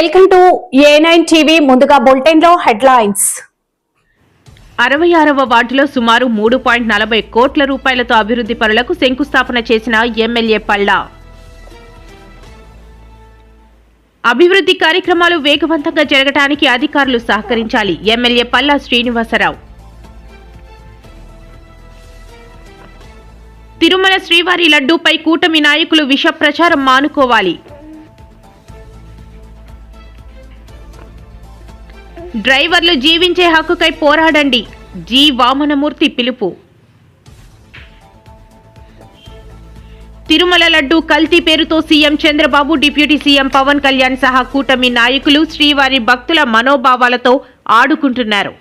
Welcome to A nine TV ముందుగా బులెటిన్లో headlines. అరవై ఆరవ వార్డులో సుమారు మూడు పాయింట్ నలభై కోట్ల రూపాయలతో అభివృద్ధి పనులకు శంకుస్థాపన చేసిన ఎమ్మెల్యే పల్లా. అభివృద్ధి కార్యక్రమాలు వేగవంతంగా జరగటానికి అధికారులు సహకరించాలి. ఎమ్మెల్యే పల్లా శ్రీనివాసరావు. తిరుమల శ్రీవారి లడ్డూపై కూటమి నాయకులు విష ప్రచారం మానుకోవాలి. డ్రైవర్లు జీవించే హక్కుకై పోరాడండి. జీ వామనమూర్తి పిలుపు. తిరుమల లడ్డు కల్తీ పేరుతో CM Chandrababu deputy CM Pawan Kalyan సహా కూటమి నాయకులు శ్రీవారి భక్తుల మనోభావాలతో ఆడుకుంటున్నారు.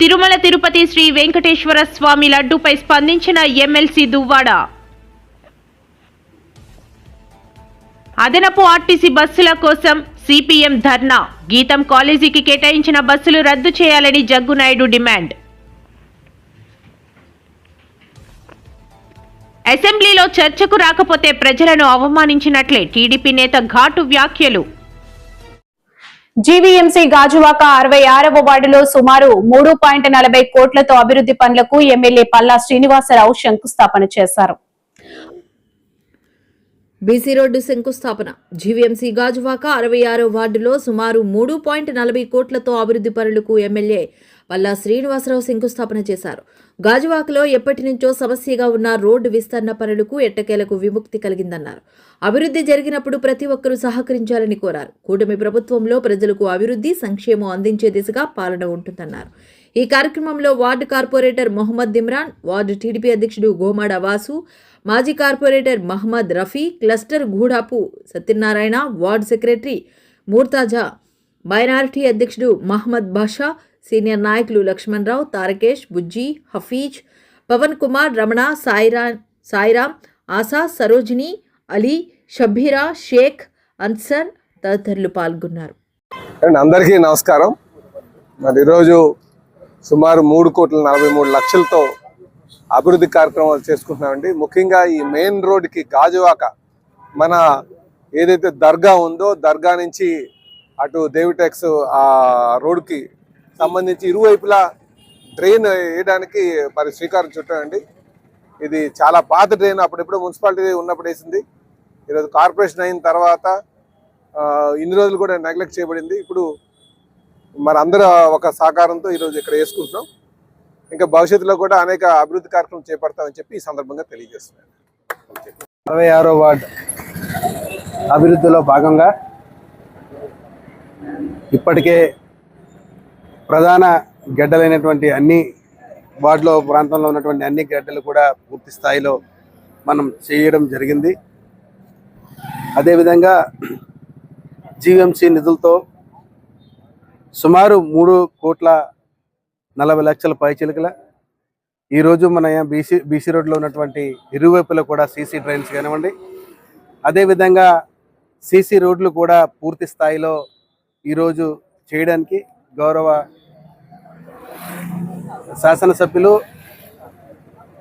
తిరుమల తిరుపతి శ్రీ వెంకటేశ్వర స్వామి లడ్డూపై స్పందించిన ఎమ్మెల్సీ దువ్వాడ. అదనపు ఆర్టీసీ బస్సుల కోసం సిపిఎం ధర్నా. గీతం కాలేజీకి కేటాయించిన బస్సులు రద్దు చేయాలని జగ్గునాయుడు డిమాండ్. అసెంబ్లీలో చర్చకు రాకపోతే ప్రజలను అవమానించినట్లే టీడీపీ నేత ఘాటు వ్యాఖ్యలు. జీవీఎంసీ గాజువాక అరవై ఆరవ వార్డులో సుమారు మూడు పాయింట్ నలభై కోట్లతో అభివృద్ధి పనులకు ఎమ్మెల్యే పల్లా శ్రీనివాసరావు శంకుస్థాపన చేశారు. బీసీ రోడ్డు శంకుస్థాపన. జీవీఎంసీ గాజువాక అరవై ఆరో వార్డులో సుమారు మూడు పాయింట్ నలభై కోట్లతో అభివృద్ధి పనులకు ఎమ్మెల్యే పల్లా శ్రీనివాసరావు శంకుస్థాపన చేశారు. గాజువాకలో ఎప్పటి నుంచో సమస్యగా ఉన్న రోడ్డు విస్తరణ పనులకు ఎట్టకేలకు విముక్తి కలిగిందన్నారు. అభివృద్ధి జరిగినప్పుడు ప్రతి ఒక్కరూ సహకరించాలని కోరారు. కూటమి ప్రభుత్వంలో ప్రజలకు అభివృద్ధి సంక్షేమం అందించే దిశగా పాలన ఉంటుందన్నారు. ఈ కార్యక్రమంలో ward corporator Mohammed Imran ward TDP అధ్యక్షుడు గోమాడ వాసు మాజీ corporator Mohammed Rafi cluster Gudapu Satyanarayana ward secretary Murtaza minority అధ్యక్షుడు మహమ్మద్ బాషా సీనియర్ నాయకులు లక్ష్మణరావు తారకేష్ బుజ్జి హఫీజ్ పవన్ కుమార్ రమణ సాయిరా సాయిరామ్ ఆశా సరోజిని అలీ షబ్బీరా షేక్ అన్సర్ తదితరులు పాల్గొన్నారు. అందరికీ నమస్కారం. మరి ఈరోజు సుమారు మూడు కోట్ల నలభై మూడు లక్షలతో అభివృద్ధి కార్యక్రమాలు చేసుకుంటున్నామండి. ముఖ్యంగా ఈ మెయిన్ రోడ్డుకి గాజువాక మన ఏదైతే దర్గా ఉందో దర్గా నుంచి అటు దేవిటెక్స్ ఆ రోడ్డుకి సంబంధించి ఇరువైపులా డ్రైన్ వేయడానికి మరి శ్రీకారం చుట్టామండి. ఇది చాలా పాత డ్రైన్ అప్పుడెప్పుడు మున్సిపాలిటీ ఉన్నప్పుడు వేసింది. ఈరోజు కార్పొరేషన్ అయిన తర్వాత ఇన్ని రోజులు కూడా నెగ్లెక్ట్ చేయబడింది. ఇప్పుడు మరి అందరూ ఒక సహకారంతో ఈరోజు ఇక్కడ వేసుకుంటున్నాం. ఇంకా భవిష్యత్తులో కూడా అనేక అభివృద్ధి కార్యక్రమం చేపడతామని చెప్పి ఈ సందర్భంగా తెలియజేస్తున్నాను. అరవై ఆరో వార్డు అభివృద్ధిలో భాగంగా ఇప్పటికే ప్రధాన గడ్డలైనటువంటి అన్ని వార్డులో ప్రాంతంలో ఉన్నటువంటి అన్ని గడ్డలు కూడా పూర్తి స్థాయిలో మనం చేయడం జరిగింది. అదేవిధంగా జీవీఎంసీ నిధులతో సుమారు మూడు కోట్ల నలభై లక్షల పైచిలుకల. ఈరోజు మన బీసీ బీసీ రోడ్లో ఉన్నటువంటి ఇరువైపులా కూడా సీసీ డ్రైన్స్ కానివ్వండి. అదేవిధంగా సీసీ రోడ్లు కూడా పూర్తి స్థాయిలో ఈరోజు చేయడానికి గౌరవ శాసనసభ్యులు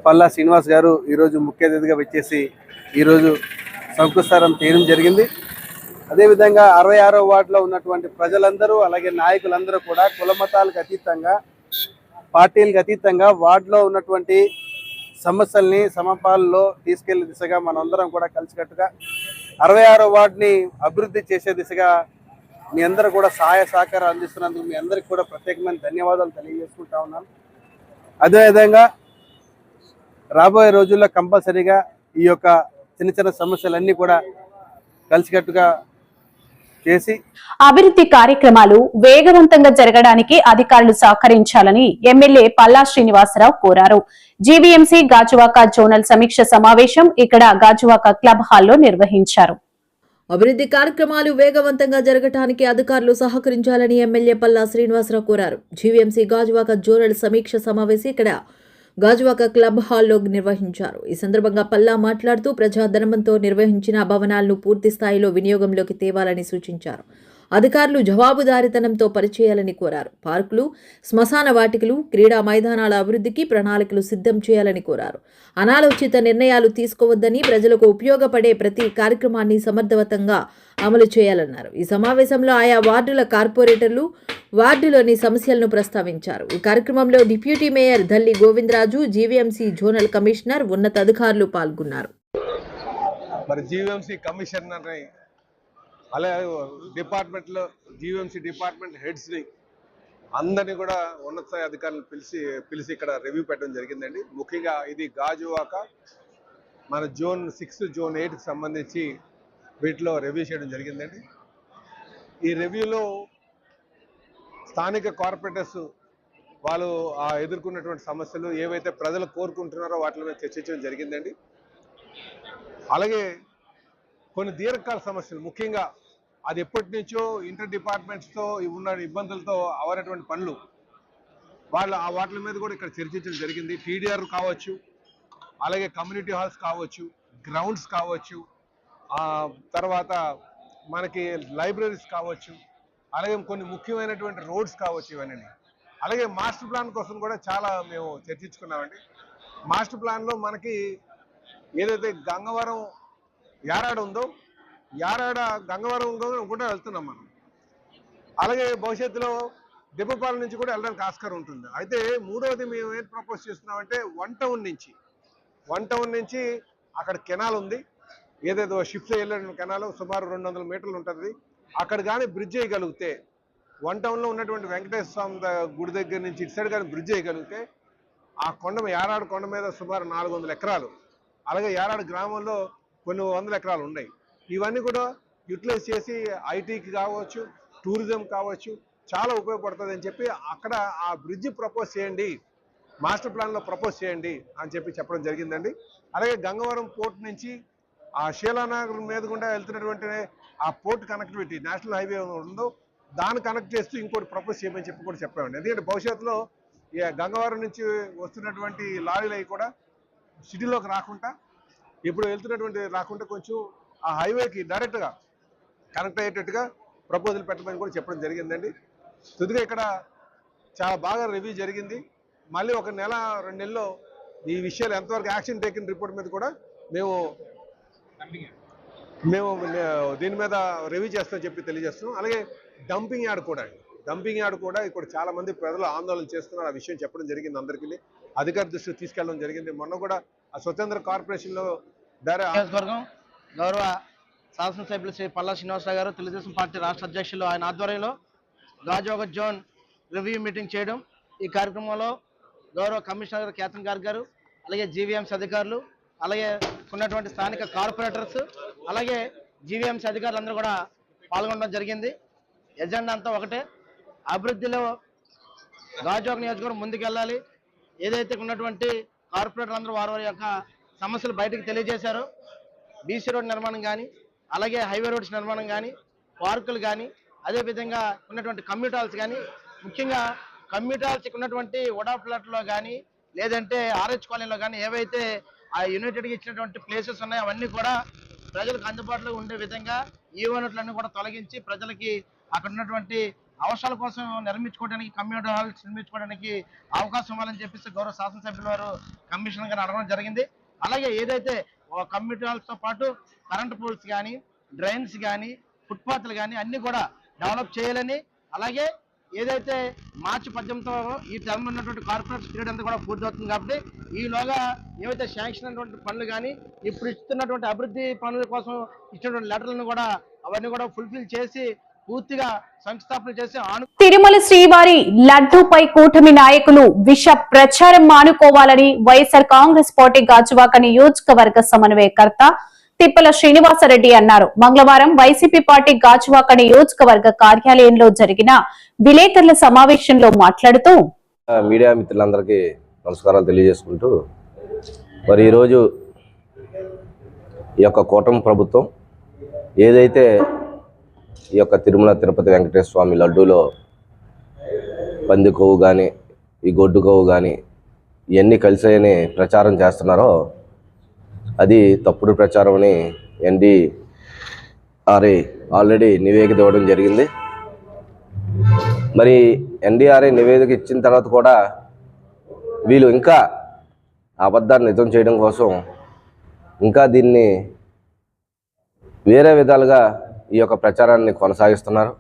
పల్లా శ్రీనివాస్ గారు ఈరోజు ముఖ్య అతిథిగా వచ్చేసి ఈరోజు సంకుస్థానం తీయడం జరిగింది. అదేవిధంగా అరవై ఆరో వార్డులో ఉన్నటువంటి ప్రజలందరూ అలాగే నాయకులందరూ కూడా కులమతాలకు అతీతంగా పార్టీలకు అతీతంగా వార్డులో ఉన్నటువంటి సమస్యల్ని సమపాలలో తీసుకెళ్ళే దిశగా మనందరం కూడా కలిసికట్టుగా అరవై ఆరో వార్డుని అభివృద్ధి చేసే దిశగా మీ అందరూ కూడా సహాయ సహకారం అందిస్తున్నందుకు మీ అందరికి కూడా ప్రత్యేకమైన ధన్యవాదాలు తెలియజేసుకుంటా ఉన్నాను. అదేవిధంగా రాబోయే రోజుల్లో కంపల్సరీగా ఈ యొక్క చిన్న చిన్న సమస్యలన్నీ కూడా కలిసికట్టుగా చేసి అభివృద్ధి కార్యక్రమాలు వేగవంతంగా జరగడానికి అధికారులు సహకరించాలని ఎమ్మెల్యే పల్లా శ్రీనివాసరావు కోరారు. జీవీఎంసీ గాజువాక జోనల్ సమీక్ష సమావేశం ఇక్కడ గాజువాక క్లబ్ హాల్లో నిర్వహించారు. అభివృద్ధి కార్యక్రమాలు వేగవంతంగా జరగటానికి అధికారులు సహకరించాలని ఎమ్మెల్యే పల్లా శ్రీనివాసరావు కోరారు. జీవీఎంసీ గాజువాక జోనల్ సమీక్ష సమావేశం ఇక్కడ గాజువాక క్లబ్ హాల్లో నిర్వహించారు. ఈ సందర్భంగా పల్లా మాట్లాడుతూ ప్రజాధనమంతో నిర్వహించిన భవనాలను పూర్తి స్థాయిలో వినియోగంలోకి తేవాలని సూచించారు. అధికారులు జవాబుదారితనంతో పనిచేయాలని కోరారు. పార్కులు శ్మశాన వాటికలు క్రీడా మైదానాల అభివృద్ధికి ప్రణాళికలు సిద్ధం చేయాలని కోరారు. అనాలోచిత నిర్ణయాలు తీసుకోవద్దని ప్రజలకు ఉపయోగపడే ప్రతి కార్యక్రమాన్ని సమర్థవంతంగా అమలు చేయాలన్నారు. ఈ సమావేశంలో ఆయా వార్డుల కార్పొరేటర్లు వార్డులోని సమస్యలను ప్రస్తావించారు. ఈ కార్యక్రమంలో deputy mayor Dhalli Govindaraju GVMC zonal commissioner ఉన్నతాధికారులు పాల్గొన్నారు. మరి జీవీఎంసీ కమిషనర్ని అలాగే డిపార్ట్మెంట్లో జీవీఎంసీ డిపార్ట్మెంట్ హెడ్స్ని అందరినీ కూడా ఉన్నత అధికారులను పిలిచి పిలిచి ఇక్కడ రివ్యూ పెట్టడం జరిగిందండి. ముఖ్యంగా ఇది గాజువాక మన జోన్ సిక్స్ జోన్ ఎయిట్కి సంబంధించి వీటిలో రివ్యూ చేయడం జరిగిందండి. ఈ రివ్యూలో స్థానిక కార్పొరేటర్స్ వాళ్ళు ఆ ఎదుర్కొన్నటువంటి సమస్యలు ఏవైతే ప్రజలు కోరుకుంటున్నారో వాటి మీద చర్చించడం జరిగిందండి. అలాగే కొన్ని దీర్ఘకాల సమస్యలు ముఖ్యంగా అది ఎప్పటి నుంచో ఇంటర్ డిపార్ట్మెంట్స్తో ఉన్న ఇబ్బందులతో అవనటువంటి పనులు. వాళ్ళ ఆ వాటి మీద కూడా ఇక్కడ చర్చించడం జరిగింది. టీడీఆర్ కావచ్చు అలాగే కమ్యూనిటీ హాల్స్ కావచ్చు గ్రౌండ్స్ కావచ్చు తర్వాత మనకి లైబ్రరీస్ కావచ్చు అలాగే కొన్ని ముఖ్యమైనటువంటి రోడ్స్ కావచ్చు ఇవన్నీ. అలాగే మాస్టర్ ప్లాన్ కోసం కూడా చాలా మేము చర్చించుకున్నామండి. మాస్టర్ ప్లాన్లో మనకి ఏదైతే గంగవరం యారాడు ఉందో యారాడ గంగవరం ఉందో కూడా వెళ్తున్నాం మనం. అలాగే భవిష్యత్తులో దెబ్బపాల నుంచి కూడా వెళ్ళడానికి ఆస్కారం ఉంటుంది. అయితే మూడవది మేము ఏం ప్రపోజ్ చేస్తున్నామంటే వన్ టౌన్ నుంచి. వన్ టౌన్ నుంచి అక్కడ కెనాల్ ఉంది. ఏదేదో షిఫ్ట్ వెళ్ళిన కెనాల్ సుమారు రెండు వందల మీటర్లు ఉంటుంది. అక్కడ కానీ బ్రిడ్జ్ చేయగలిగితే వన్ టౌన్లో ఉన్నటువంటి వెంకటేశ్వర స్వామి గుడి దగ్గర నుంచి ఇటు సైడ్ కానీ బ్రిడ్జ్ చేయగలిగితే ఆ కొండ యారాడు కొండ మీద సుమారు నాలుగు వందల ఎకరాలు. అలాగే యారాడు గ్రామంలో కొన్ని వందల ఎకరాలు ఉన్నాయి. ఇవన్నీ కూడా యూటిలైజ్ చేసి ఐటీకి కావచ్చు టూరిజం కావచ్చు చాలా ఉపయోగపడుతుంది అని చెప్పి అక్కడ ఆ బ్రిడ్జ్ ప్రపోజ్ చేయండి మాస్టర్ ప్లాన్లో ప్రపోజ్ చేయండి అని చెప్పి చెప్పడం జరిగిందండి. అలాగే గంగవరం పోర్ట్ నుంచి ఆ శీలానగర్ మీద గుండా వెళ్తున్నటువంటి ఆ పోర్ట్ కనెక్టివిటీ నేషనల్ హైవే ఉందో దాన్ని కనెక్ట్ చేస్తూ ఇంకోటి ప్రపోజ్ చేయమని చెప్పి కూడా చెప్పామండి. ఎందుకంటే భవిష్యత్తులో ఈ గంగవరం నుంచి వస్తున్నటువంటి లారీలు అవి కూడా సిటీలోకి రాకుండా ఇప్పుడు వెళ్తున్నటువంటి రాకుండా కొంచెం ఆ హైవేకి డైరెక్ట్గా కనెక్ట్ అయ్యేటట్టుగా ప్రపోజల్ పెట్టమని కూడా చెప్పడం జరిగిందండి. తుదిగా ఇక్కడ చాలా బాగా రివ్యూ జరిగింది. మళ్ళీ ఒక నెల రెండు నెలల్లో ఈ విషయాలు ఎంతవరకు యాక్షన్ టేకిన్ రిపోర్ట్ మీద కూడా మేము మేము దీని మీద రివ్యూ చేస్తామని చెప్పి తెలియజేస్తున్నాం. అలాగే డంపింగ్ యార్డ్ కూడా అండి. డంపింగ్ యార్డ్ కూడా ఇక్కడ చాలా మంది ప్రజలు ఆందోళన చేస్తున్నారు. ఆ విషయం చెప్పడం జరిగింది అందరికీ. అధికారి దృష్టికి తీసుకెళ్ళడం జరిగింది. మొన్న కూడా ఆ స్వతంత్ర కార్పొరేషన్లో డైరెక్ట్ గౌరవ శాసనసభ్యులు శ్రీ పల్లా శ్రీనివాసరావు గారు తెలుగుదేశం పార్టీ రాష్ట్ర అధ్యక్షులు ఆయన ఆధ్వర్యంలో గాజోగ జోన్ రివ్యూ మీటింగ్ చేయడం ఈ కార్యక్రమంలో గౌరవ కమిషనర్ కేతన్ గారు గారు అలాగే జీవీఎంసీ అధికారులు అలాగే ఉన్నటువంటి స్థానిక కార్పొరేటర్స్ అలాగే జీవీఎంసీ అధికారులు అందరూ కూడా పాల్గొనడం జరిగింది. ఎజెండా అంతా ఒకటే. అభివృద్ధిలో గాజోగ నియోజకవర్గం ముందుకెళ్ళాలి. ఏదైతే ఉన్నటువంటి కార్పొరేటర్ అందరూ వారి వారి యొక్క సమస్యలు బయటకు తెలియజేశారో బీసీ రోడ్ నిర్మాణం కానీ అలాగే హైవే రోడ్స్ నిర్మాణం కానీ పార్కులు కానీ అదేవిధంగా ఉన్నటువంటి కమ్యూటాల్స్ కానీ ముఖ్యంగా కమ్యూటాల్స్కి ఉన్నటువంటి వడా ఫ్లాట్లో కానీ లేదంటే ఆర్హెచ్ కాలనీలో కానీ ఏవైతే ఆ యునైటెడ్కి ఇచ్చినటువంటి ప్లేసెస్ ఉన్నాయో అవన్నీ కూడా ప్రజలకు అందుబాటులో ఉండే విధంగా e ఈ యూనిట్లన్నీ కూడా తొలగించి ప్రజలకి అక్కడ ఉన్నటువంటి అవసరాల కోసం నిర్మించుకోవడానికి కమ్యూనిటీ హాల్స్ నిర్మించుకోవడానికి అవకాశం ఇవ్వాలని చెప్పేసి గౌరవ శాసనసభ్యుల వారు కమిషన్ గారు అడగడం జరిగింది. అలాగే ఏదైతే కమ్యూనిటీ పాటు కరెంట్ పోల్స్ కానీ డ్రైన్స్ కానీ ఫుట్పాత్లు కానీ అన్ని కూడా డెవలప్ చేయాలని అలాగే ఏదైతే మార్చి పద్దెనిమిదితో ఈ టర్మ్ ఉన్నటువంటి కార్పొరేట్ పీరియడ్ అంతా కూడా పూర్తవుతుంది కాబట్టి ఈలోగా ఏవైతే శాంక్షన్ అయినటువంటి పనులు కానీ ఇప్పుడు ఇస్తున్నటువంటి అభివృద్ధి పనుల కోసం ఇచ్చినటువంటి లెటర్లను కూడా అవన్నీ కూడా ఫుల్ఫిల్ చేసి పూర్తిగా శంకుస్థాపన చేసి తిరుమల శ్రీవారి లడ్డూపై కూటమి నాయకులు విష ప్రచారం మానుకోవాలని వైఎస్ఆర్ కాంగ్రెస్ పార్టీ గాజువాక నియోజకవర్గ సమన్వయకర్త తిప్పల శ్రీనివాసరెడ్డి అన్నారు. మంగళవారం వైసీపీ పార్టీ గాజువాక నియోజకవర్గ కార్యాలయంలో జరిగిన విలేకరుల సమావేశంలో మాట్లాడుతూ మీడియా మిత్రులందరికీ నమస్కారాలు తెలియజేసుకుంటూ మరి ఈరోజు ఈ యొక్క కూటమి ప్రభుత్వం ఏదైతే ఈ యొక్క తిరుమల తిరుపతి వెంకటేశ్వర స్వామి లడ్డూలో పంది కొవ్వు కానీ ఈ గొడ్డు కొవ్వు కానీ ఇవన్నీ కలిసాయని ప్రచారం చేస్తున్నారో అది తప్పుడు ప్రచారం అని ఎన్డి ఆర్ఏ ఆల్రెడీ నివేదిక ఇవ్వడం జరిగింది. మరి ఎన్డీఆర్ఏ నివేదిక ఇచ్చిన తర్వాత కూడా వీళ్ళు ఇంకా అబద్ధాన్ని నిజం చేయడం కోసం ఇంకా దీన్ని వేరే విధాలుగా ఈ యొక్క ప్రచారాన్ని కొనసాగిస్తున్నారు.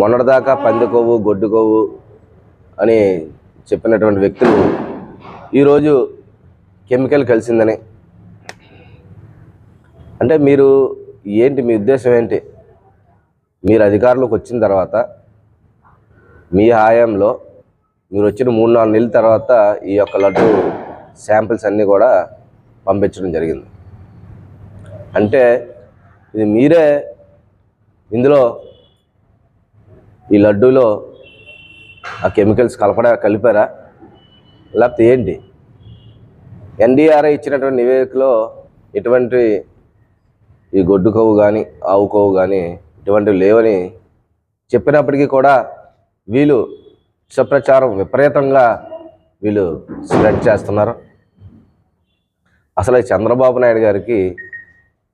మొన్నటిదాకా పందికొవ్వు గొడ్డు కొవ్వు అని చెప్పినటువంటి వ్యక్తులు ఈరోజు కెమికల్ కలిసిందని. అంటే మీరు ఏంటి మీ ఉద్దేశం ఏంటి? మీరు అధికారంలోకి వచ్చిన తర్వాత మీ హయాంలో మీరు వచ్చిన మూడు నాలుగు నెలల తర్వాత ఈ యొక్క లడ్డు శాంపిల్స్ అన్నీ కూడా పంపించడం జరిగింది. అంటే ఇది మీరే ఇందులో ఈ లడ్డూలో ఆ కెమికల్స్ కలపడా కలిపారా? లేకపోతే ఏంటి? ఎన్డీఆర్ఐ ఇచ్చినటువంటి నివేదికలో ఎటువంటి ఈ గొడ్డు కొవ్వు కానీ ఆవు కొవ్వు కానీ ఇటువంటివి లేవని చెప్పినప్పటికీ కూడా వీళ్ళు విషప్రచారం విపరీతంగా వీళ్ళు స్ప్రెడ్ చేస్తున్నారు. అసలు ఈ చంద్రబాబు నాయుడు గారికి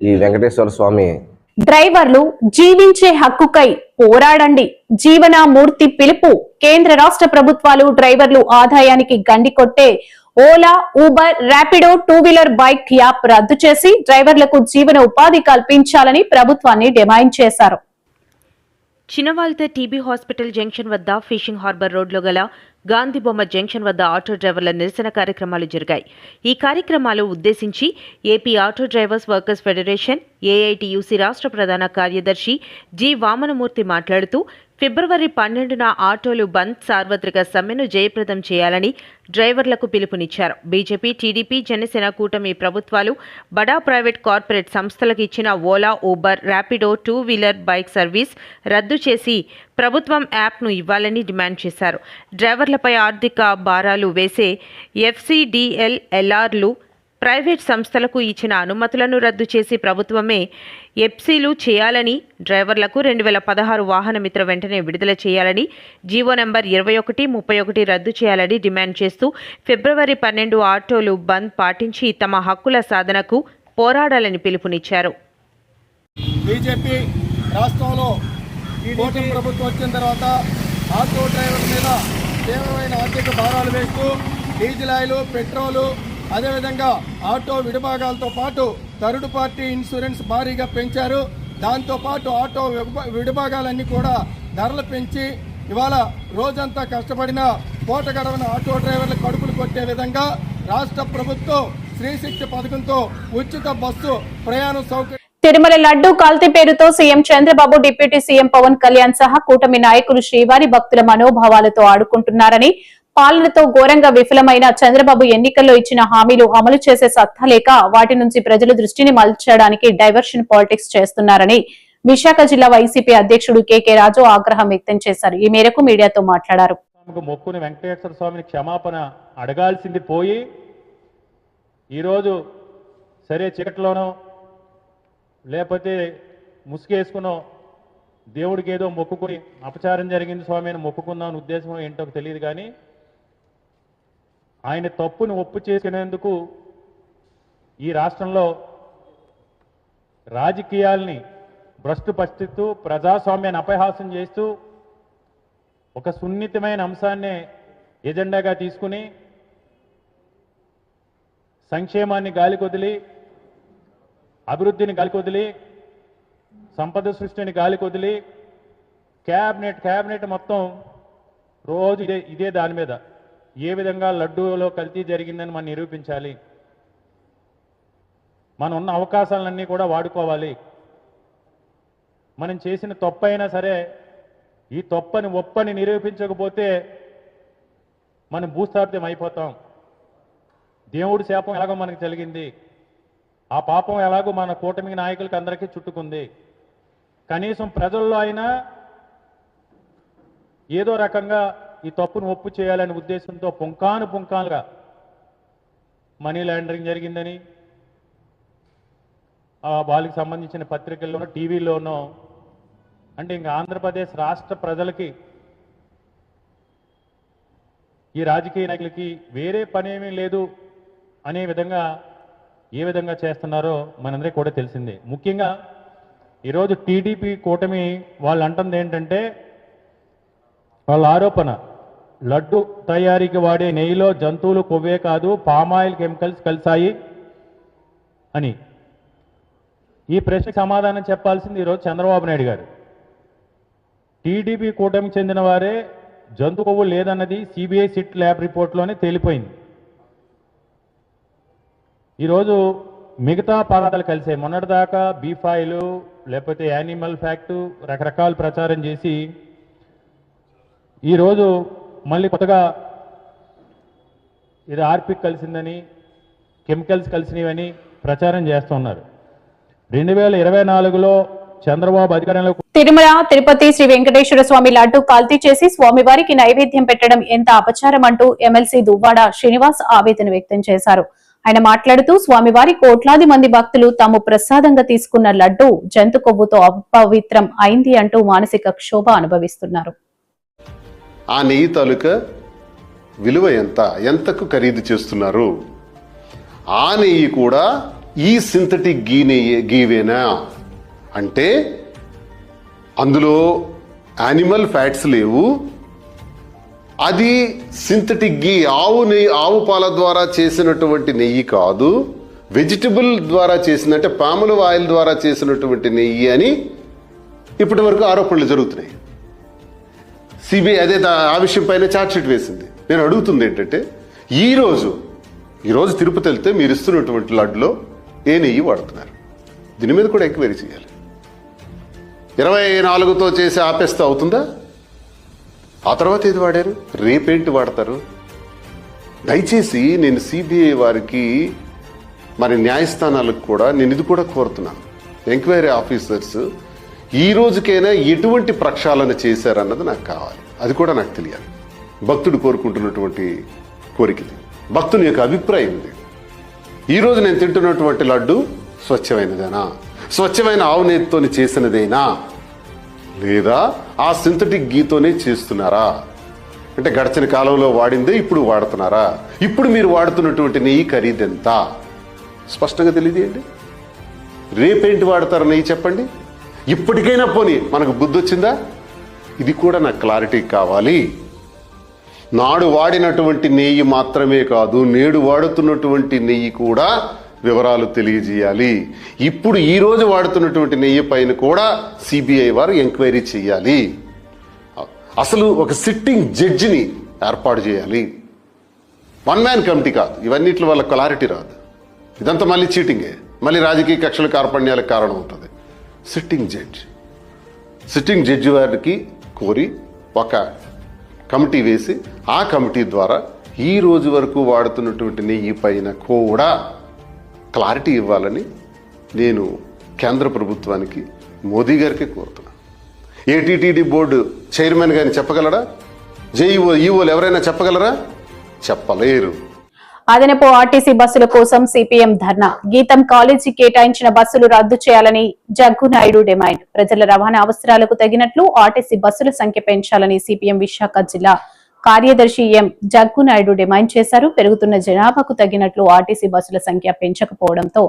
ఈ వెంకటేశ్వర స్వామి డ్రైవర్లు జీవించే హక్కుకై పోరాడండి. జీవన మూర్తి పిలుపు కేంద్ర రాష్ట్ర ప్రభుత్వాలు డ్రైవర్లు ఆదాయానికి గండి కొట్టే Ola Uber Rapido two wheeler bike app రద్దు చేసి డ్రైవర్లకు జీవన ఉపాధి కల్పించాలని ప్రభుత్వాన్ని డిమాండ్ చేశారు. చినవాల్తే టీబీ హాస్పిటల్ జంక్షన్ వద్ద ఫిషింగ్ హార్బర్ రోడ్లో గల గాంధీ బొమ్మ జంక్షన్ వద్ద ఆటో డ్రైవర్ల నిరసన కార్యక్రమాలు జరిగాయి. ఈ కార్యక్రమాలు ఉద్దేశించి AP auto drivers workers federation AITUC రాష్ట్ర ప్రధాన కార్యదర్శి జి వామనమూర్తి మాట్లాడుతూ ఫిబ్రవరి పన్నెండున ఆటోలు బంద్ సార్వత్రిక సమ్మెను జయప్రదం చేయాలని డ్రైవర్లకు పిలుపునిచ్చారు. బీజేపీ టీడీపీ జనసేన కూటమి ప్రభుత్వాలు బడా ప్రైవేట్ కార్పొరేట్ సంస్థలకు ఇచ్చిన Ola Uber Rapido two wheeler bike service రద్దు చేసి ప్రభుత్వం యాప్ను ఇవ్వాలని డిమాండ్ చేశారు. డ్రైవర్లపై ఆర్థిక భారాలు వేసే ఎఫ్సిడిఎల్ఎల్ఆర్లు ప్రైవేట్ సంస్థలకు ఇచ్చిన అనుమతులను రద్దు చేసి ప్రభుత్వమే ఎప్సీలు చేయాలని డ్రైవర్లకు రెండు వేల పదహారు వాహన మిత్ర వెంటనే విడుదల చేయాలని జీవో నెంబర్ ఇరవై ఒకటి ముప్పై ఒకటి రద్దు చేయాలని డిమాండ్ చేస్తూ ఫిబ్రవరి పన్నెండు ఆటోలు బంద్ పాటించి తమ హక్కుల సాధనకు పోరాడాలని పిలుపునిచ్చారు. బీజేపీ రాష్ట్రంలో కూటమి ప్రభుత్వం వచ్చిన తర్వాత ఆటో డ్రైవర్ల మీద తీవ్రమైన ఆర్థిక భారాలు వేస్తూ డీజిల్ ఆయిల్ పెట్రోలు అదేవిధంగా ఆటో విడిభాగాలతో పాటు థర్డ్ పార్టీ ఇన్సూరెన్స్ భారీగా పెంచారు. దాంతోపాటు ఆటో విడిభాగాలన్నీ కూడా ధరలు పెంచి ఇవాళ రోజంతా కష్టపడిన కోట గడవన ఆటో డ్రైవర్ల కడుపులు కొట్టే విధంగా రాష్ట్ర ప్రభుత్వం శ్రీశక్తి పథకంతో ఉచిత బస్సు ప్రయాణ సౌకర్యం తిరుమల లడ్డు కాల్తీ పేరుతో CM Chandrababu deputy CM Pawan Kalyan సహా కూటమి నాయకులు శ్రీవారి భక్తుల మనోభావాలతో ఆడుకుంటున్నారని పాలనతో ఘోరంగా విఫలమైన చంద్రబాబు ఎన్నికల్లో ఇచ్చిన హామీలు అమలు చేసే సత్తా లేక వాటి నుంచి ప్రజల దృష్టిని మలచడానికి డైవర్షన్ పాలిటిక్స్ చేస్తున్నారని విశాఖ జిల్లా వైసీపీ అధ్యక్షుడు కేకే రాజు ఆగ్రహం వ్యక్తం చేశారు. ఈ మేరకు మీడియాతో మాట్లాడారు. మొక్కుని వెంకటేశ్వర స్వామిని క్షమాపణ అడగాల్సింది పోయి ఈరోజు సరే చీకట్లోనో లేకపోతే ముసుగేసుకునో దేవుడికి ఏదో మొక్కుకుని అపచారం జరిగింది స్వామి అని మొక్కుకుందాం ఉద్దేశం ఏంటో తెలియదు కానీ ఆయన తప్పును ఒప్పు చేసుకునేందుకు ఈ రాష్ట్రంలో రాజకీయాల్ని భ్రష్టు ప్రజాస్వామ్యాన్ని అపహాసం చేస్తూ ఒక సున్నితమైన అంశాన్ని ఎజెండాగా తీసుకుని సంక్షేమాన్ని గాలికొదిలి అభివృద్ధిని గాలికొదిలి సంపద సృష్టిని గాలికొదిలి క్యాబినెట్ క్యాబినెట్ మొత్తం రోజు ఇదే ఇదే దాని మీద. ఏ విధంగా లడ్డూలో కల్తీ జరిగిందని మనం నిరూపించాలి? మనం ఉన్న అవకాశాలన్నీ కూడా వాడుకోవాలి. మనం చేసిన తప్పైనా సరే ఈ తప్పని ఒప్పని నిరూపించకపోతే మనం భూస్థాపితం అయిపోతాం. దేవుడి శాపం ఎలాగో మనకి జరిగింది ఆ పాపం ఎలాగో మన కూటమి నాయకులకి అందరికీ చుట్టుకుంది. కనీసం ప్రజల్లో అయినా ఏదో రకంగా ఈ తప్పును ఒప్పు చేయాలనే ఉద్దేశంతో పుంకాను పుంకాలుగా మనీ లాండరింగ్ జరిగిందని వాళ్ళకి సంబంధించిన పత్రికల్లోనో టీవీలోనో అంటే ఇంకా ఆంధ్రప్రదేశ్ రాష్ట్ర ప్రజలకి ఈ రాజకీయ నాయకులకి వేరే పనేమీ లేదు అనే విధంగా ఏ విధంగా చేస్తున్నారో మనందరికీ కూడా తెలిసిందే. ముఖ్యంగా ఈరోజు టీడీపీ కూటమి వాళ్ళు అంటుంది ఏంటంటే వాళ్ళ ఆరోపణ లడ్డు తయారీకి వాడే నెయ్యిలో జంతువులు కొవ్వే కాదు పామాయిల్ కెమికల్స్ కలిసాయి అని. ఈ ప్రశ్నకు సమాధానం చెప్పాల్సింది ఈరోజు చంద్రబాబు నాయుడు గారు. టీడీపీ కూటమికి చెందిన వారే జంతు కొవ్వు లేదన్నది సిబిఐ సిట్ ల్యాబ్ రిపోర్ట్లోనే తేలిపోయింది. ఈరోజు మిగతా పదార్థాలు కలిసాయి మొన్నటిదాకా బీఫాయిలు లేకపోతే యానిమల్ ఫ్యాక్టు రకరకాల ప్రచారం చేసి ఈరోజు మళ్ళీ కొత్తగా ఇది ఆర్పిక్ కలిసిందని కెమికల్స్ కలిసినవని ప్రచారం చేస్తున్నారు. రెండు వేల ఇరవై నాలుగులో చంద్రబాబు అధికారంలో తిరుమల తిరుపతి శ్రీ వెంకటేశ్వర స్వామి లడ్డు కల్తీ చేసి స్వామివారికి నైవేద్యం పెట్టడం ఎంత అపచారం అంటూ ఎమ్మెల్సీ దువ్వాడ శ్రీనివాస్ ఆవేదన వ్యక్తం చేశారు. ఆయన మాట్లాడుతూ స్వామివారి కోట్లాది మంది భక్తులు తాము ప్రసాదంగా తీసుకున్న లడ్డు జంతు కొవ్వుతో అపవిత్రం అయింది అంటూ మానసిక క్షోభ అనుభవిస్తున్నారు. ఆ నెయ్యి తాలూకా విలువ ఎంత? ఎంతకు ఖరీదు చేస్తున్నారు? ఆ నెయ్యి కూడా ఈ సింథటిక్ గీ నెయ్యి గీవేనా? అంటే అందులో యానిమల్ ఫ్యాట్స్ లేవు. అది సింథటిక్ గీ ఆవు నెయ్యి ఆవు పాల ద్వారా చేసినటువంటి నెయ్యి కాదు. వెజిటబుల్ ద్వారా చేసిన అంటే పాముల ఆయిల్ ద్వారా చేసినటువంటి నెయ్యి అని ఇప్పటి వరకు ఆరోపణలు జరుగుతున్నాయి. సిబిఐ అదే దా- ఆ విషయంపైనే ఛార్జ్షీట్ వేసింది. నేను అడుగుతుంది ఏంటంటే ఈరోజు ఈరోజు తిరుపతి వెళ్తే మీరు ఇస్తున్నటువంటి లడ్లో ఏ నెయ్యి వాడుతున్నారు? దీని మీద కూడా ఎంక్వైరీ చేయాలి. ఇరవై నాలుగుతో చేసి ఆపేస్తే అవుతుందా? ఆ తర్వాత ఏది వాడారు? రేపేంటి వాడతారు? దయచేసి నేను సిబిఐ వారికి మరి న్యాయస్థానాలకు కూడా నేను ఇది కూడా కోరుతున్నాను. ఎంక్వైరీ ఆఫీసర్స్ ఈ రోజుకైనా ఎటువంటి ప్రక్షాళన చేశారన్నది నాకు కావాలి. అది కూడా నాకు తెలియాలి. భక్తుడు కోరుకుంటున్నటువంటి కోరికది భక్తుని యొక్క అభిప్రాయం ఇది. ఈరోజు నేను తింటున్నటువంటి లడ్డు స్వచ్ఛమైనదేనా? స్వచ్ఛమైన ఆవు నేతితోని చేసినదేనా? లేదా ఆ సింథటిక్ గీతోనే చేస్తున్నారా? అంటే గడిచిన కాలంలో వాడిందే ఇప్పుడు వాడుతున్నారా? ఇప్పుడు మీరు వాడుతున్నటువంటి నెయ్యి ఖరీదెంత స్పష్టంగా తెలియదేయండి రేపేంటి వాడతారు నెయ్యి చెప్పండి. ఇప్పటికైనా పోనీ మనకు బుద్ధి వచ్చిందా ఇది కూడా నాకు క్లారిటీ కావాలి. నాడు వాడినటువంటి నెయ్యి మాత్రమే కాదు నేడు వాడుతున్నటువంటి నెయ్యి కూడా వివరాలు తెలియజేయాలి. ఇప్పుడు ఈ రోజు వాడుతున్నటువంటి నెయ్యి పైన కూడా సిబిఐ వారు ఎంక్వైరీ చేయాలి. అసలు ఒక సిట్టింగ్ జడ్జిని ఏర్పాటు చేయాలి. వన్ మ్యాన్ కమిటీ కాదు ఇవన్నిటి వల్ల క్లారిటీ రాదు. ఇదంతా మళ్ళీ చీటింగే. మళ్ళీ రాజకీయ కక్షల కార్పణ్యాలకు కారణం అవుతుంది సిట్టింగ్ జడ్జి. సిట్టింగ్ జడ్జి వారికి కోరి ఒక కమిటీ వేసి ఆ కమిటీ ద్వారా ఈ రోజు వరకు వాడుతున్నటువంటి నెయ్యి పైన కూడా క్లారిటీ ఇవ్వాలని నేను కేంద్ర ప్రభుత్వానికి మోదీ గారికి కోరుతున్నాను. ఏటీటీడీ బోర్డు చైర్మన్ గారిని చెప్పగలరా? జేఈఓ ఈఓలు ఎవరైనా చెప్పగలరా? చెప్పలేరు. అదనపు ఆర్టీసీ బస్సుల కోసం సిపిఎం ధర్నా. గీతం కాలేజీ కేటాయించిన బస్సులు రద్దు చేయాలని జగ్గు నాయుడు డిమాండ్. ప్రజల రవాణా అవసరాలకు తగినట్లు ఆర్టీసీ బస్సుల సంఖ్య పెంచాలని సిపిఎం విశాఖ జిల్లా కార్యదర్శి ఎం జగ్గు నాయుడు డిమాండ్ చేశారు. పెరుగుతున్న జనాభాకు తగినట్లు ఆర్టీసీ బస్సుల సంఖ్య పెంచకపోవడంతో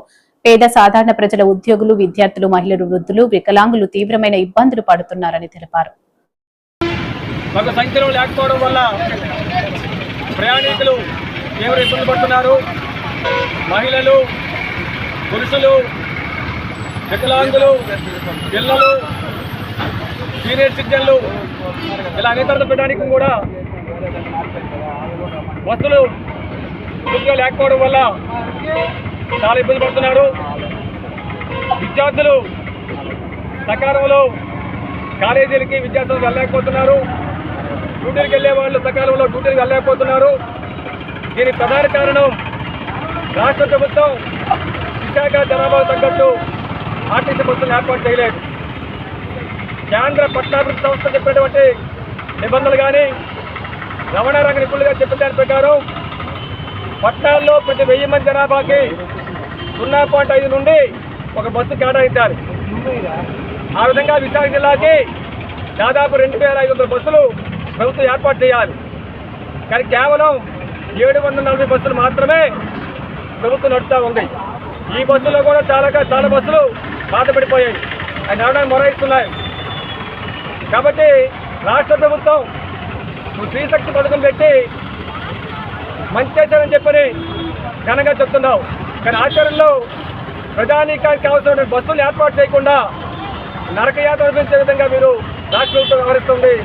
పేద సాధారణ ప్రజల ఉద్యోగులు విద్యార్థులు మహిళలు వృద్ధులు వికలాంగులు తీవ్రమైన ఇబ్బందులు పడుతున్నారని తెలిపారు. ప్రయాణికులు తీవ్ర ఇబ్బంది పడుతున్నారు? మహిళలు పురుషులు వికలాంగులు పిల్లలు సీనియర్ సిటిజన్లు ఇలా అనేక పెట్టడానికి కూడా బస్సులు పూర్తిగా లేకపోవడం వల్ల చాలా ఇబ్బంది పడుతున్నారు. విద్యార్థులు సకాలంలో కాలేజీలకి విద్యార్థులు వెళ్ళలేకపోతున్నారు. డ్యూటీలకు వెళ్ళే వాళ్ళు సకాలంలో డ్యూటీలకు వెళ్ళలేకపోతున్నారు. దీనికి ప్రధాన కారణం రాష్ట్ర ప్రభుత్వం విశాఖ జనాభా తగ్గట్టు ఆర్టీసీ బస్సులు ఏర్పాటు చేయలేదు. కేంద్ర పట్టాభివృద్ధి సంస్థ చెప్పినటువంటి నిబంధనలు కానీ రవాణా రంగ నిపుణులుగా చెప్పిన దాని ప్రకారం పట్టణాల్లో ప్రతి వెయ్యి మంది జనాభాకి సున్నా పాయింట్ ఐదు నుండి ఒక బస్సు కేటాయించాలి. ఆ విధంగా విశాఖ జిల్లాకి దాదాపు రెండు వేల ఐదు వందల బస్సులు ప్రభుత్వం ఏర్పాటు చేయాలి. కానీ కేవలం ఏడు వందల నలభై బస్సులు మాత్రమే ప్రభుత్వం నడుస్తూ ఉంది. ఈ బస్సులో కూడా చాలా చాలా బస్సులు బాధపడిపోయాయి అవి నడవడానికి మొరాయిస్తున్నాయి. కాబట్టి రాష్ట్ర ప్రభుత్వం స్త్రీశక్తి పథకం పెట్టి మంచి చేశారని చెప్పని ఘనంగా చెప్తున్నావు. కానీ ఆచరణలో ప్రజానీకానికి కావాల్సిన బస్సులు ఏర్పాటు చేయకుండా నరకయాత్ర అనిపించే విధంగా మీరు రాష్ట్ర ప్రభుత్వం వ్యవహరిస్తుంది.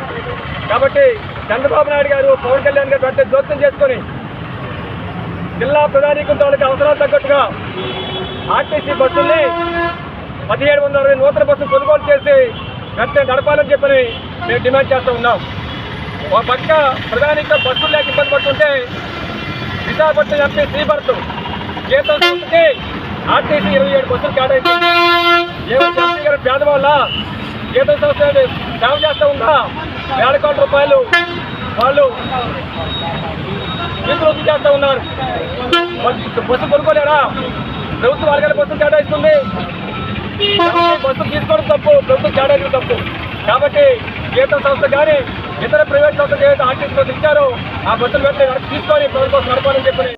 కాబట్టి చంద్రబాబు నాయుడు గారు పవన్ కళ్యాణ్ గారు అంటే జోక్యం చేసుకొని జిల్లా ప్రధానికం తాలూకు అవసరాలు తగ్గట్టుగా ఆర్టీసీ బస్సుల్ని పదిహేడు వందల అరవై నూతన బస్సులు కొనుగోలు చేసి వెంటనే నడపాలని చెప్పని మేము డిమాండ్ చేస్తూ ఉన్నాం. ఒక పక్క ప్రధానిక బస్సులు లేక ఇబ్బంది పడుతుంటే విశాఖపట్నం ఎంపీ శ్రీభర్త్ జీతం సంస్థకి ఆర్టీసీ ఇరవై ఏడు బస్సులు కేటాయించింది. ఏమైనా ఎంపీ గారు పేదవాళ్ళ జీతం సంస్థ సేవ చేస్తూ ఉందా వేల కోట్ల రూపాయలు వాళ్ళు నిధులు చేస్తూ ఉన్నారు. బస్సు కొనుక్కోలేరా? ప్రభుత్వం వాళ్ళకి బస్సులు కేటాయిస్తుంది బస్సులు తీసుకోవడం తప్పు ప్రభుత్వం కేటాయించడం తప్పు. కాబట్టి జీతం సంస్థ కానీ ఇతర ప్రైవేట్ సంస్థలు ఏదైతే ఆర్టీసీ ఇచ్చారో ఆ బస్సులు వెంటనే తీసుకొని ప్రభుత్వం నడపాలని చెప్పి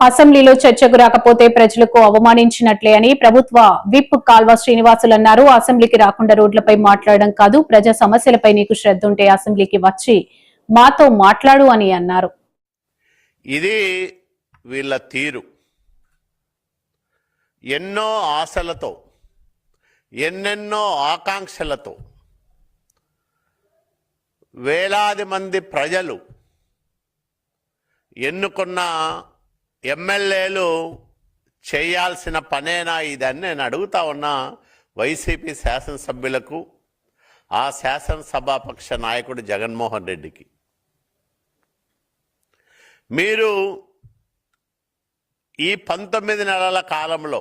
అసెంబ్లీలో చర్చకు రాకపోతే ప్రజలకు అవమానించినట్లే అని ప్రభుత్వ విప్ కాల్వ శ్రీనివాసులు అన్నారు. అసెంబ్లీకి రాకుండా రోడ్లపై మాట్లాడడం కాదు ప్రజా సమస్యలపై నీకు శ్రద్ధ ఉంటే అసెంబ్లీకి వచ్చి మాతో మాట్లాడు అని అన్నారు. ఇది వీళ్ళ తీరు. ఎన్నో ఆశలతో ఎన్నెన్నో ఆకాంక్షలతో వేలాది మంది ప్రజలు ఎన్నుకున్న ఎమ్మెల్యేలు చేయాల్సిన పనేనా ఇదని నేను అడుగుతా ఉన్న వైసీపీ శాసనసభ్యులకు ఆ శాసనసభాపక్ష నాయకుడు జగన్మోహన్ రెడ్డికి. మీరు ఈ పంతొమ్మిది నెలల కాలంలో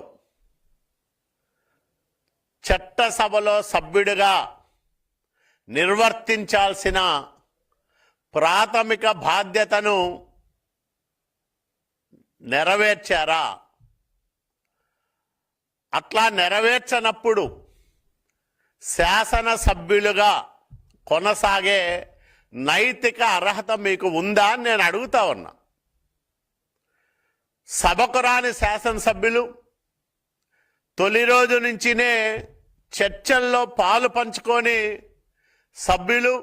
చట్టసభలో సభ్యుడిగా నిర్వర్తించాల్సిన ప్రాథమిక బాధ్యతను నెరవేర్చారా? అట్లా నెరవేర్చనప్పుడు శాసనసభ్యులుగా కొనసాగే నైతిక అర్హత మీకు ఉందా అని నేను అడుగుతా ఉన్నా. సభకు రాని శాసనసభ్యులు తొలి రోజు నుంచినే చర్చల్లో పాలు పంచుకొని సభ్యులు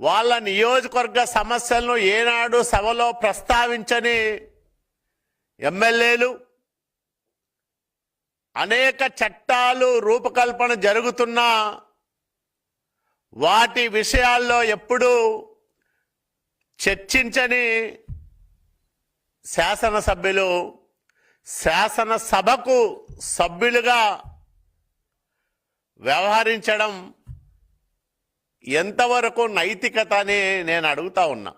వాళ్ళ నియోజకవర్గ సమస్యలను ఏనాడు సభలో ప్రస్తావించని ఎమ్మెల్యేలు అనేక చట్టాలు రూపకల్పన జరుగుతున్నా వాటి విషయాల్లో ఎప్పుడూ చర్చించని శాసనసభ్యులు శాసనసభకు సభ్యులుగా వ్యవహరించడం ఎంతవరకు నైతికత అని నేను అడుగుతా ఉన్నా.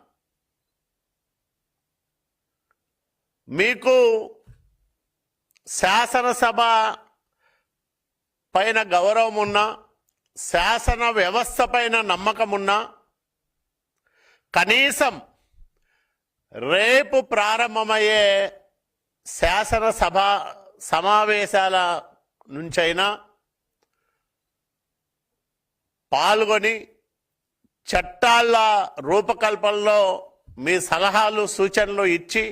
మీకు శాసనసభ పైన గౌరవం ఉన్నా శాసన వ్యవస్థ పైన నమ్మకమున్నా కనీసం రేపు ప్రారంభమయ్యే శాసనసభ సమావేశాల నుంచైనా పాల్గొని చట్టాల రూపకల్పనలో మీ సలహాలు సూచనలు ఇచ్చి